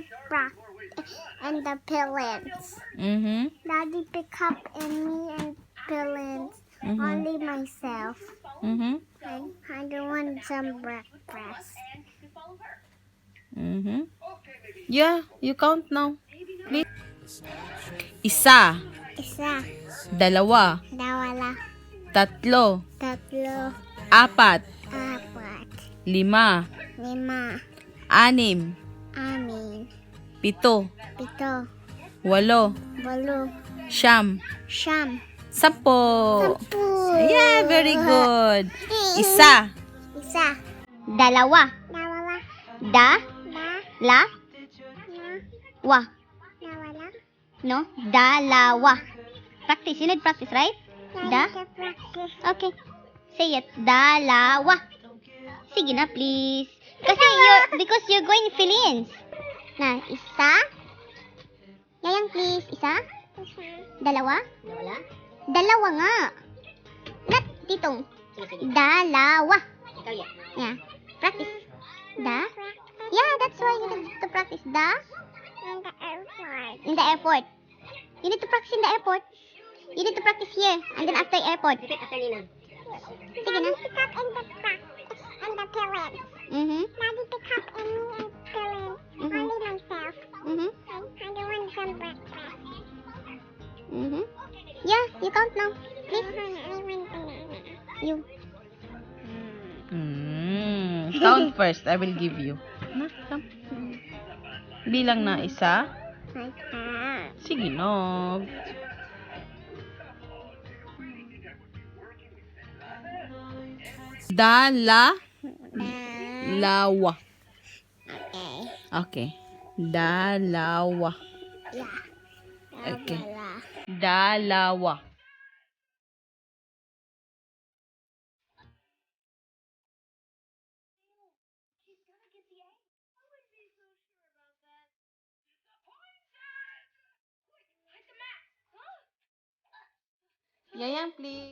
the bra and the pillins. Mm-hmm. Daddy pick up and me and pillins. Mhm. Only myself. Mm-hmm. I, I don't want some breakfast. Mm-hmm. Yeah, you count now. Please. Isa, Isa, dalawa, dawala, tatlo, tatlo, apat, apat, lima, lima, anim, amin, pito, pito, walo, walo, siyam, siyam, sampo. sampu. Yeah, very good. Isa, Isa, Dalawa. dawala, Da, da, la, na, wa. dawala. No? Dalawa. Practice. You need practice, right? Da? Practice. Okay. Say it. Dalawa. Sige na, please. You're, because you're going Philippines. Na, isa. Yayang, please. Isa. Isa, Dalawa. Dalawa nga. Not titong. Dalawa. Yeah. Practice. Da? Yeah, that's why you need to practice. Da? in the airport. In the airport. You need to practice in the airport. You need to practice here. And then after airport. Sige na. Mm-hmm. Yeah, you count now. Please. You. Mm, count first. I will give you. Na, come. Bilang na isa. Sige no. Dala lawa. Okay. Okay. Dalawa. Yeah. Okay. Dalawa. Yayang, please.